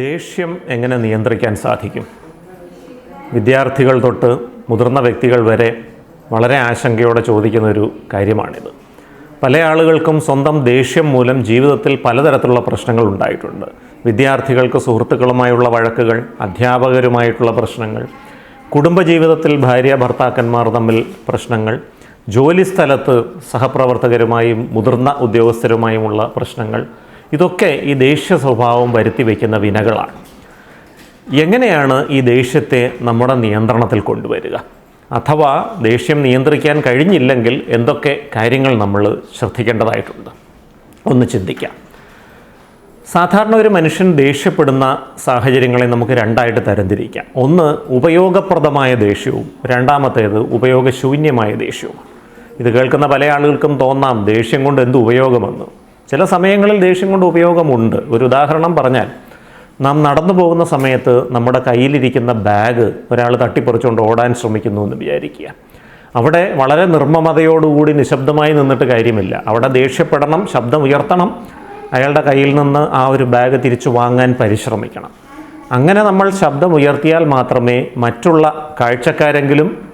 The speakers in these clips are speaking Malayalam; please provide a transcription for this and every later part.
ദേഷ്യം എങ്ങനെ നിയന്ത്രിക്കാൻ സാധിക്കും? വിദ്യാർത്ഥികൾ തൊട്ട് മുതിർന്ന വ്യക്തികൾ വരെ വളരെ ആശങ്കയോടെ ചോദിക്കുന്ന ഒരു കാര്യമാണിത്. പല ആളുകൾക്കും സ്വന്തം ദേഷ്യം മൂലം ജീവിതത്തിൽ പലതരത്തിലുള്ള പ്രശ്നങ്ങൾ ഉണ്ടായിട്ടുണ്ട്. വിദ്യാർത്ഥികൾക്ക് സുഹൃത്തുക്കളുമായുള്ള വഴക്കുകൾ അധ്യാപകരുമായിട്ടുള്ള പ്രശ്നങ്ങൾ കുടുംബജീവിതത്തിൽ ഭാര്യ ഭർത്താക്കന്മാർ തമ്മിൽ പ്രശ്നങ്ങൾ ജോലിസ്ഥലത്ത് സഹപ്രവർത്തകരുമായും മുതിർന്ന ഉദ്യോഗസ്ഥരുമായുമുള്ള പ്രശ്നങ്ങൾ ഇതൊക്കെ ഈ ദേഷ്യ സ്വഭാവം വരുത്തി വയ്ക്കുന്ന വിനകളാണ്. എങ്ങനെയാണ് ഈ ദേഷ്യത്തെ നമ്മുടെ നിയന്ത്രണത്തിൽ കൊണ്ടുവരിക? അഥവാ ദേഷ്യം നിയന്ത്രിക്കാൻ കഴിഞ്ഞില്ലെങ്കിൽ എന്തൊക്കെ കാര്യങ്ങൾ നമ്മൾ ശ്രദ്ധിക്കേണ്ടതായിട്ടുണ്ട്? ഒന്ന് ചിന്തിക്കാം. സാധാരണ ഒരു മനുഷ്യൻ ദേഷ്യപ്പെടുന്ന സാഹചര്യങ്ങളെ നമുക്ക് രണ്ടായിട്ട് തരംതിരിക്കാം. ഒന്ന് ഉപയോഗപ്രദമായ ദേഷ്യവും രണ്ടാമത്തേത് ഉപയോഗശൂന്യമായ ദേഷ്യവും ഇത് കേൾക്കുന്ന പല ആളുകൾക്കും തോന്നാം ദേഷ്യം കൊണ്ട് എന്ത് ഉപയോഗമെന്ന്. ചില സമയങ്ങളിൽ ദേഷ്യം കൊണ്ട് ഉപയോഗമുണ്ട്. ഒരു ഉദാഹരണം പറഞ്ഞാൽ നാം നടന്നു പോകുന്ന സമയത്ത് നമ്മുടെ കയ്യിലിരിക്കുന്ന ബാഗ് ഒരാൾ തട്ടിപ്പറിച്ചുകൊണ്ട് ഓടാൻ ശ്രമിക്കുന്നു എന്ന് വിചാരിക്കുക. അവിടെ വളരെ നിർമ്മമതയോടുകൂടി നിശബ്ദമായി നിന്നിട്ട് കാര്യമില്ല. അവിടെ ദേഷ്യപ്പെടണം ശബ്ദം ഉയർത്തണം അയാളുടെ കയ്യിൽ നിന്ന് ആ ഒരു ബാഗ് തിരിച്ചു വാങ്ങാൻ പരിശ്രമിക്കണം. അങ്ങനെ നമ്മൾ ശബ്ദം ഉയർത്തിയാൽ മാത്രമേ മറ്റുള്ള കാഴ്ചക്കാരെങ്കിലും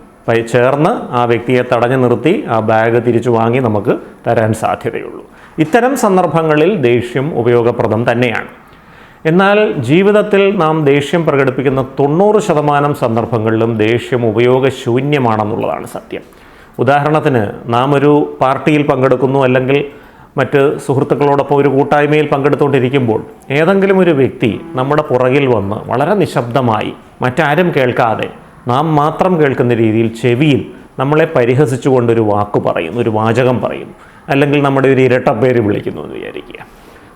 ചേർന്ന് ആ വ്യക്തിയെ തടഞ്ഞു നിർത്തി ആ ബാഗ് തിരിച്ചു വാങ്ങി നമുക്ക് തരാൻ സാധ്യതയുള്ളൂ. ഇത്തരം സന്ദർഭങ്ങളിൽ ദേഷ്യം ഉപയോഗപ്രദം തന്നെയാണ്. എന്നാൽ ജീവിതത്തിൽ നാം ദേഷ്യം പ്രകടിപ്പിക്കുന്ന തൊണ്ണൂറ് ശതമാനം സന്ദർഭങ്ങളിലും ദേഷ്യം ഉപയോഗശൂന്യമാണെന്നുള്ളതാണ് സത്യം. ഉദാഹരണത്തിന് നാം ഒരു പാർട്ടിയിൽ പങ്കെടുക്കുന്നു അല്ലെങ്കിൽ മറ്റ് സുഹൃത്തുക്കളോടൊപ്പം ഒരു കൂട്ടായ്മയിൽ പങ്കെടുത്തുകൊണ്ടിരിക്കുമ്പോൾ ഏതെങ്കിലും ഒരു വ്യക്തി നമ്മുടെ പുറകിൽ വന്ന് വളരെ നിശബ്ദമായി മറ്റാരും കേൾക്കാതെ നാം മാത്രം കേൾക്കുന്ന രീതിയിൽ ചെവിയിൽ നമ്മളെ പരിഹസിച്ചുകൊണ്ടൊരു വാക്ക് പറയുന്നു ഒരു വാചകം പറയുന്നു. അല്ലെങ്കിൽ നമ്മുടെ ഒരു ഇരട്ട പേര് വിളിക്കുന്നു എന്ന് വിചാരിക്കുക.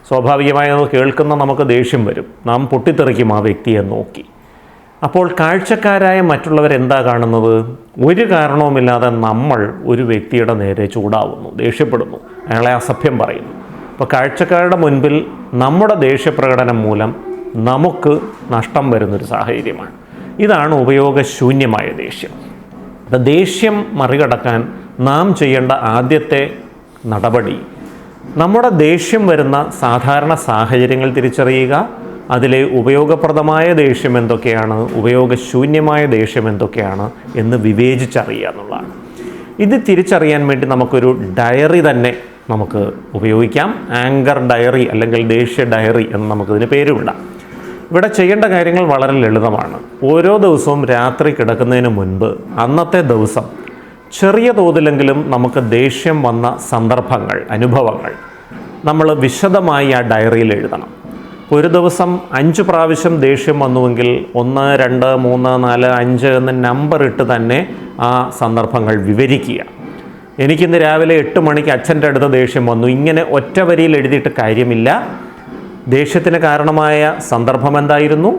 സ്വാഭാവികമായി അത് കേൾക്കുന്ന നമുക്ക് ദേഷ്യം വരും. നാം പൊട്ടിത്തെറിക്കും ആ വ്യക്തിയെ നോക്കി. അപ്പോൾ കാഴ്ചക്കാരായ മറ്റുള്ളവർ എന്താ കാണുന്നത്? ഒരു കാരണവുമില്ലാതെ നമ്മൾ ഒരു വ്യക്തിയുടെ നേരെ ചൂടാവുന്നു ദേഷ്യപ്പെടുന്നു. അയാളെ അസഭ്യം പറയുന്നു. അപ്പോൾ കാഴ്ചക്കാരുടെ മുൻപിൽ നമ്മുടെ ദേഷ്യപ്രകടനം മൂലം നമുക്ക് നഷ്ടം വരുന്നൊരു സാഹചര്യമാണ്. ഇതാണ് ഉപയോഗശൂന്യമായ ദേഷ്യം. ദേഷ്യം മറികടക്കാൻ നാം ചെയ്യേണ്ട ആദ്യത്തെ നടപടി. നമ്മുടെ ദേഷ്യം വരുന്ന സാധാരണ സാഹചര്യങ്ങൾ തിരിച്ചറിയുക അതിലെ ഉപയോഗപ്രദമായ ദേഷ്യം എന്തൊക്കെയാണ് ഉപയോഗശൂന്യമായ ദേഷ്യം എന്തൊക്കെയാണ് എന്ന് വിവേചിച്ചറിയുക എന്നുള്ളതാണ്. ഇത് തിരിച്ചറിയാൻ വേണ്ടി നമുക്കൊരു ഡയറി തന്നെ നമുക്ക് ഉപയോഗിക്കാം. ആങ്കർ ഡയറി അല്ലെങ്കിൽ ദേഷ്യ ഡയറി എന്ന് നമുക്കിതിന് പേരുമിടാം ഇവിടെ ചെയ്യേണ്ട കാര്യങ്ങൾ വളരെ ലളിതമാണ്. ഓരോ ദിവസവും രാത്രി കിടക്കുന്നതിന് മുൻപ് അന്നത്തെ ദിവസം ചെറിയ തോതിലെങ്കിലും നമുക്ക് ദേഷ്യം വന്ന സന്ദർഭങ്ങൾ അനുഭവങ്ങൾ നമ്മൾ വിശദമായി ആ ഡയറിയിൽ എഴുതണം. ഒരു ദിവസം അഞ്ച് പ്രാവശ്യം ദേഷ്യം വന്നുവെങ്കിൽ ഒന്ന് രണ്ട് മൂന്ന് നാല് അഞ്ച് എന്ന നമ്പർ ഇട്ട് തന്നെ ആ സന്ദർഭങ്ങൾ വിവരിക്കുക. എനിക്കിന്ന് രാവിലെ എട്ട് മണിക്ക് അച്ഛന്റെ അടുത്ത് ദേഷ്യം വന്നു. ഇങ്ങനെ ഒറ്റ വരിയിൽ എഴുതിയിട്ട് കാര്യമില്ല. ദേഷ്യത്തിന് കാരണമായ സന്ദർഭം എന്തായിരുന്നു?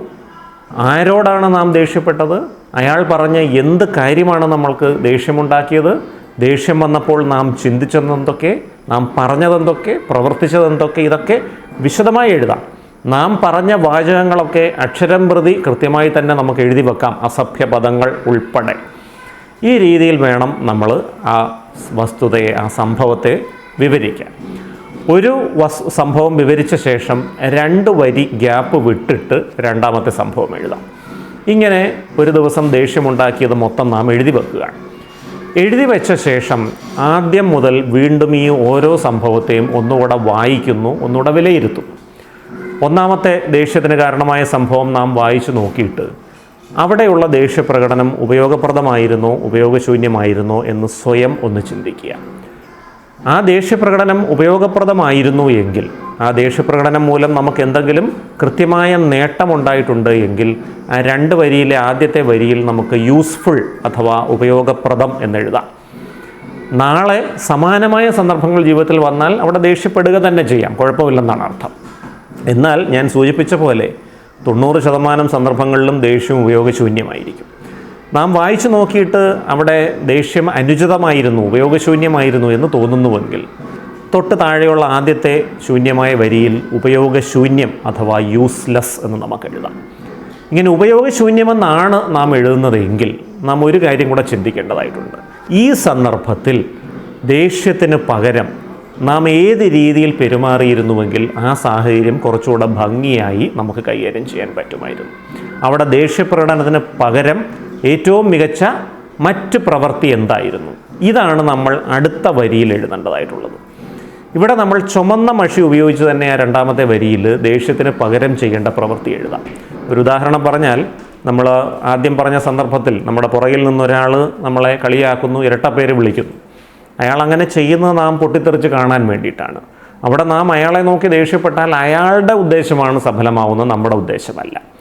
ആരോടാണ് നാം ദേഷ്യപ്പെട്ടത്? അയാൾ പറഞ്ഞ എന്ത് കാര്യമാണ് നമ്മൾക്ക് ദേഷ്യമുണ്ടാക്കിയത്? ദേഷ്യം വന്നപ്പോൾ നാം ചിന്തിച്ചതെന്തൊക്കെ? നാം പറഞ്ഞതെന്തൊക്കെ? പ്രവർത്തിച്ചതെന്തൊക്കെ? ഇതൊക്കെ വിശദമായി എഴുതാം. നാം പറഞ്ഞ വാചകങ്ങളൊക്കെ അക്ഷരം പ്രതി കൃത്യമായി തന്നെ നമുക്ക് എഴുതി വെക്കാം. അസഭ്യ പദങ്ങൾ ഉൾപ്പെടെ. ഈ രീതിയിൽ വേണം നമ്മൾ ആ വസ്തുതയെ ആ സംഭവത്തെ വിവരിക്കാൻ. ഒരു വസ് സംഭവം വിവരിച്ച ശേഷം രണ്ട് വരി ഗ്യാപ്പ് വിട്ടിട്ട് രണ്ടാമത്തെ സംഭവം എഴുതാം. ഇങ്ങനെ ഒരു ദിവസം ദേഷ്യമുണ്ടാക്കിയത് മൊത്തം നാം എഴുതി വെക്കുക എഴുതി വെച്ച ശേഷം ആദ്യം മുതൽ വീണ്ടും ഈ ഓരോ സംഭവത്തെയും ഒന്നുകൂടെ വായിക്കുന്നു ഒന്നുകൂടെ വിലയിരുത്തും. ഒന്നാമത്തെ ദേഷ്യത്തിന് കാരണമായ സംഭവം നാം വായിച്ചു നോക്കിയിട്ട് അവിടെയുള്ള ദേഷ്യപ്രകടനം ഉപയോഗപ്രദമായിരുന്നോ ഉപയോഗശൂന്യമായിരുന്നോ എന്ന് സ്വയം ഒന്ന് ചിന്തിക്കുക. ആ ദേഷ്യപ്രകടനം ഉപയോഗപ്രദമായിരുന്നു എങ്കിൽ ആ ദേഷ്യപ്രകടനം മൂലം നമുക്ക് എന്തെങ്കിലും കൃത്യമായ നേട്ടമുണ്ടായിട്ടുണ്ട് എങ്കിൽ ആ രണ്ട് വരിയിലെ ആദ്യത്തെ വരിയിൽ നമുക്ക് യൂസ്ഫുൾ അഥവാ ഉപയോഗപ്രദം എന്നെഴുതാം. നാളെ സമാനമായ സന്ദർഭങ്ങൾ ജീവിതത്തിൽ വന്നാൽ അവിടെ ദേഷ്യപ്പെടുക തന്നെ ചെയ്യാം. കുഴപ്പമില്ലെന്നാണ് അർത്ഥം. എന്നാൽ ഞാൻ സൂചിപ്പിച്ച പോലെ തൊണ്ണൂറ് ശതമാനം സന്ദർഭങ്ങളിലും ദേഷ്യം ഉപയോഗശൂന്യമായിരിക്കും നാം വായിച്ചു നോക്കിയിട്ട് അവിടെ ദേഷ്യം അനുചിതമായിരുന്നു ഉപയോഗശൂന്യമായിരുന്നു എന്ന് തോന്നുന്നുവെങ്കിൽ തൊട്ട് താഴെയുള്ള ആദ്യത്തെ ശൂന്യമായ വരിയിൽ ഉപയോഗശൂന്യം അഥവാ യൂസ്ലെസ് എന്ന് നമുക്ക് എഴുതാം. ഇങ്ങനെ ഉപയോഗശൂന്യമെന്നാണ് നാം എഴുതുന്നതെങ്കിൽ നാം ഒരു കാര്യം കൂടെ ചിന്തിക്കേണ്ടതായിട്ടുണ്ട്. ഈ സന്ദർഭത്തിൽ ദേഷ്യത്തിന് പകരം നാം ഏത് രീതിയിൽ പെരുമാറിയിരുന്നുവെങ്കിൽ ആ സാഹചര്യം കുറച്ചുകൂടെ ഭംഗിയായി നമുക്ക് കൈകാര്യം ചെയ്യാൻ പറ്റുമായിരുന്നു. അവിടെ ദേഷ്യപ്രകടനത്തിന് പകരം ഏറ്റവും മികച്ച മറ്റ് പ്രവൃത്തി എന്തായിരുന്നു? ഇതാണ് നമ്മൾ അടുത്ത വരിയിൽ എഴുതേണ്ടതായിട്ടുള്ളത്. ഇവിടെ നമ്മൾ ചുമന്ന മഷി ഉപയോഗിച്ച് തന്നെ ആ രണ്ടാമത്തെ വരിയിൽ ദേഷ്യത്തിന് പകരം ചെയ്യേണ്ട പ്രവൃത്തി എഴുതാം. ഒരു ഉദാഹരണം പറഞ്ഞാൽ നമ്മൾ ആദ്യം പറഞ്ഞ സന്ദർഭത്തിൽ നമ്മുടെ പുറകിൽ നിന്നൊരാൾ നമ്മളെ കളിയാക്കുന്നു ഇരട്ടപ്പേര് വിളിക്കുന്നു. അയാൾ അങ്ങനെ ചെയ്യുന്നത് നാം പൊട്ടിത്തെറിച്ച് കാണാൻ വേണ്ടിയിട്ടാണ്. അവിടെ നാം അയാളെ നോക്കി ദേഷ്യപ്പെട്ടാൽ അയാളുടെ ഉദ്ദേശമാണ് സഫലമാവുന്നത് നമ്മുടെ ഉദ്ദേശമല്ല.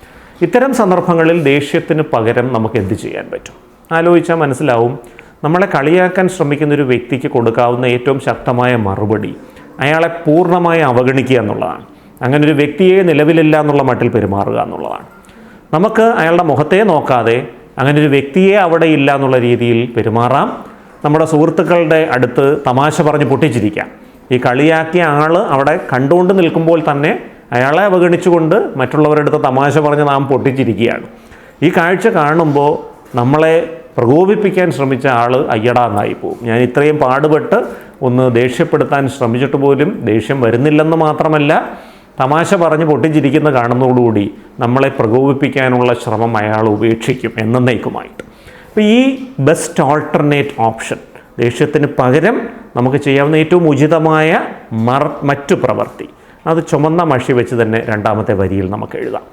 ഇത്തരം സന്ദർഭങ്ങളിൽ ദേഷ്യത്തിന് പകരം നമുക്ക് എന്ത് ചെയ്യാൻ പറ്റും? ആലോചിച്ചാൽ മനസ്സിലാവും നമ്മളെ കളിയാക്കാൻ ശ്രമിക്കുന്ന ഒരു വ്യക്തിക്ക് കൊടുക്കാവുന്ന ഏറ്റവും ശക്തമായ മറുപടി അയാളെ പൂർണമായി അവഗണിക്കുക എന്നുള്ളതാണ്. അങ്ങനെ ഒരു വ്യക്തിയെ നിലവിലില്ല എന്നുള്ള മട്ടിൽ പെരുമാറുക എന്നുള്ളതാണ്. നമുക്ക് അയാളുടെ മുഖത്തെ നോക്കാതെ അങ്ങനെ ഒരു വ്യക്തിയെ അവിടെ ഇല്ല എന്നുള്ള രീതിയിൽ പെരുമാറാം. നമ്മുടെ സുഹൃത്തുക്കളുടെ അടുത്ത് തമാശ പറഞ്ഞ് പൊട്ടിച്ചിരിക്കാം. ഈ കളിയാക്കിയ ആൾ അവിടെ കണ്ടുകൊണ്ട് നിൽക്കുമ്പോൾ തന്നെ അയാളെ അവഗണിച്ചുകൊണ്ട് മറ്റുള്ളവരെടുത്ത് തമാശ പറഞ്ഞ് നാം പൊട്ടിച്ചിരിക്കുകയാണ്. ഈ കാഴ്ച കാണുമ്പോൾ നമ്മളെ പ്രകോപിപ്പിക്കാൻ ശ്രമിച്ച ആൾ അയ്യടാ എന്നായി പോകും ഞാൻ ഇത്രയും പാടുപെട്ട് ഒന്ന് ദേഷ്യപ്പെടുത്താൻ ശ്രമിച്ചിട്ട് പോലും ദേഷ്യം വരുന്നില്ലെന്ന് മാത്രമല്ല തമാശ പറഞ്ഞ് പൊട്ടിച്ചിരിക്കുന്ന കാണുന്നതോടുകൂടി നമ്മളെ പ്രകോപിപ്പിക്കാനുള്ള ശ്രമം അയാൾ ഉപേക്ഷിക്കും എന്നേക്കുമായിട്ട് അപ്പോൾ ഈ ബെസ്റ്റ് ഓൾട്ടർനേറ്റ് ഓപ്ഷൻ ദേഷ്യത്തിന് പകരം നമുക്ക് ചെയ്യാവുന്ന ഏറ്റവും ഉചിതമായ മർ മറ്റു പ്രവൃത്തി അത് ചുമന്ന മഷി വെച്ച് തന്നെ രണ്ടാമത്തെ വരിയിൽ നമുക്ക് എഴുതാം.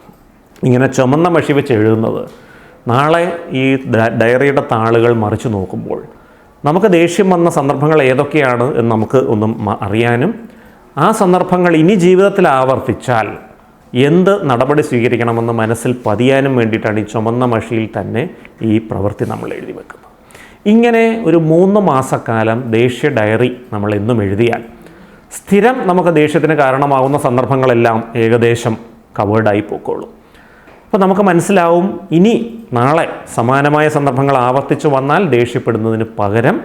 ഇങ്ങനെ ചുമന്ന മഷി വെച്ച് എഴുതുന്നത് നാളെ ഈ ഡയറിയുടെ താളുകൾ മറിച്ചു നോക്കുമ്പോൾ നമുക്ക് ദേഷ്യം വന്ന സന്ദർഭങ്ങൾ ഏതൊക്കെയാണ് എന്ന് നമുക്ക് ഒന്നും അറിയാനും ആ സന്ദർഭങ്ങൾ ഇനി ജീവിതത്തിൽ ആവർത്തിച്ചാൽ എന്ത് നടപടി സ്വീകരിക്കണമെന്ന് മനസ്സിൽ പതിയാനും വേണ്ടിയിട്ടാണ് ഈ ചുമന്ന മഷിയിൽ തന്നെ ഈ പ്രവൃത്തി നമ്മൾ എഴുതി വെക്കുന്നത്. ഇങ്ങനെ ഒരു മൂന്ന് മാസക്കാലം ദേഷ്യ ഡയറി നമ്മൾ എന്നും എഴുതിയാൽ സ്ഥിരം നമുക്ക് ദേഷ്യത്തിന് കാരണമാകുന്ന സന്ദർഭങ്ങളെല്ലാം ഏകദേശം കവേർഡായി പോയിക്കോളും അപ്പോൾ നമുക്ക് മനസ്സിലാവും ഇനി നാളെ സമാനമായ സന്ദർഭങ്ങൾ ആവർത്തിച്ചു വന്നാൽ ദേഷ്യപ്പെടുന്നതിന് പകരം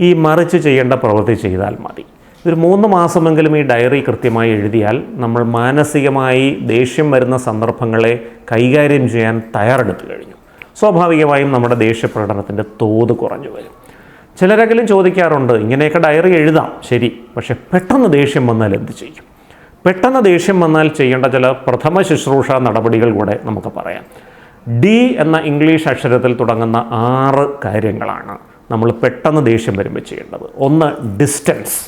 ഈ മറിച്ച് ചെയ്യേണ്ട പ്രവൃത്തി ചെയ്താൽ മതി. ഒരു മൂന്ന് മാസമെങ്കിലും ഈ ഡയറി കൃത്യമായി എഴുതിയാൽ നമ്മൾ മാനസികമായി ദേഷ്യം വരുന്ന സന്ദർഭങ്ങളെ കൈകാര്യം ചെയ്യാൻ തയ്യാറെടുത്തു കഴിഞ്ഞു. സ്വാഭാവികമായും നമ്മുടെ ദേഷ്യപ്രകടനത്തിന്റെ തോത് കുറഞ്ഞു വരും. ചിലരെങ്കിലും ചോദിക്കാറുണ്ട് ഇങ്ങനെയൊക്കെ ഡയറി എഴുതാം. ശരി പക്ഷെ പെട്ടെന്ന് ദേഷ്യം വന്നാൽ എന്ത് ചെയ്യും? പെട്ടെന്ന് ദേഷ്യം വന്നാൽ ചെയ്യേണ്ട ചില പ്രഥമ ശുശ്രൂഷ നടപടികൾ കൂടെ നമുക്ക് പറയാം. ഡി എന്ന ഇംഗ്ലീഷ് അക്ഷരത്തിൽ തുടങ്ങുന്ന ആറ് കാര്യങ്ങളാണ് നമ്മൾ പെട്ടെന്ന് ദേഷ്യം വരുമ്പോൾ ചെയ്യേണ്ടത്. ഒന്ന് ഡിസ്റ്റൻസ്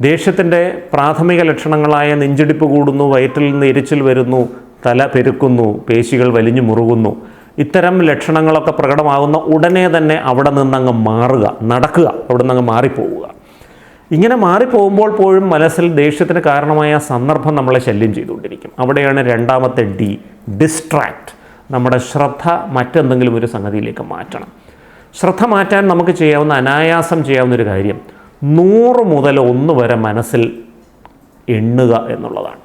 ദേഷ്യത്തിന്റെ പ്രാഥമിക ലക്ഷണങ്ങളായ നെഞ്ചിടിപ്പ് കൂടുന്നു വയറ്റിൽ നിന്ന് എരിച്ചിൽ വരുന്നു തല പെരുക്കുന്നു പേശികൾ വലിഞ്ഞു മുറുകുന്നു. ഇത്തരം ലക്ഷണങ്ങളൊക്കെ പ്രകടമാകുന്ന ഉടനെ തന്നെ അവിടെ നിന്നങ്ങ് മാറുക നടക്കുക അവിടെ നിന്നങ്ങ് മാറിപ്പോവുക. ഇങ്ങനെ മാറിപ്പോകുമ്പോൾ പോലും മനസ്സിൽ ദേഷ്യത്തിന് കാരണമായ സന്ദർഭം നമ്മളെ ശല്യം ചെയ്തുകൊണ്ടിരിക്കും. അവിടെയാണ് രണ്ടാമത്തെ ഡി ഡിസ്ട്രാക്റ്റ് നമ്മുടെ ശ്രദ്ധ മറ്റെന്തെങ്കിലും ഒരു സംഗതിയിലേക്ക് മാറ്റണം. ശ്രദ്ധ മാറ്റാൻ നമുക്ക് ചെയ്യാവുന്ന അനായാസം ചെയ്യാവുന്ന ഒരു കാര്യം നൂറ് മുതൽ ഒന്ന് വരെ മനസ്സിൽ എണ്ണുക എന്നുള്ളതാണ്.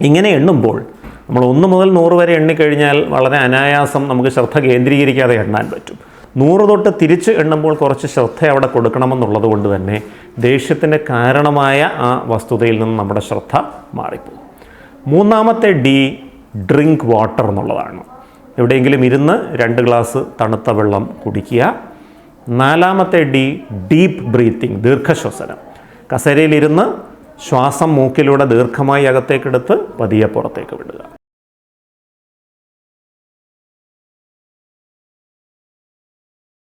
ഇങ്ങനെ എണ്ണുമ്പോൾ നമ്മൾ ഒന്ന് മുതൽ നൂറ് വരെ എണ്ണിക്കഴിഞ്ഞാൽ വളരെ അനായാസം നമുക്ക് ശ്രദ്ധ കേന്ദ്രീകരിക്കാതെ എണ്ണാൻ പറ്റും. നൂറ് തൊട്ട് തിരിച്ച് എണ്ണുമ്പോൾ കുറച്ച് ശ്രദ്ധ അവിടെ കൊടുക്കണമെന്നുള്ളത് കൊണ്ട് തന്നെ ദേഷ്യത്തിന്റെ കാരണമായ ആ വസ്തുതയിൽ നിന്ന് നമ്മുടെ ശ്രദ്ധ മാറിപ്പോകും. മൂന്നാമത്തെ ഡി ഡ്രിങ്ക് വാട്ടർ എന്നുള്ളതാണ്. എവിടെയെങ്കിലും ഇരുന്ന് രണ്ട് ഗ്ലാസ് തണുത്ത വെള്ളം കുടിക്കുക. നാലാമത്തെ ഡി ഡീപ്പ് ബ്രീത്തിങ് ദീർഘശ്വസനം. കസേരയിലിരുന്ന് ശ്വാസം മൂക്കിലൂടെ ദീർഘമായി അകത്തേക്കെടുത്ത് പതിയെ പുറത്തേക്ക് വിടുക.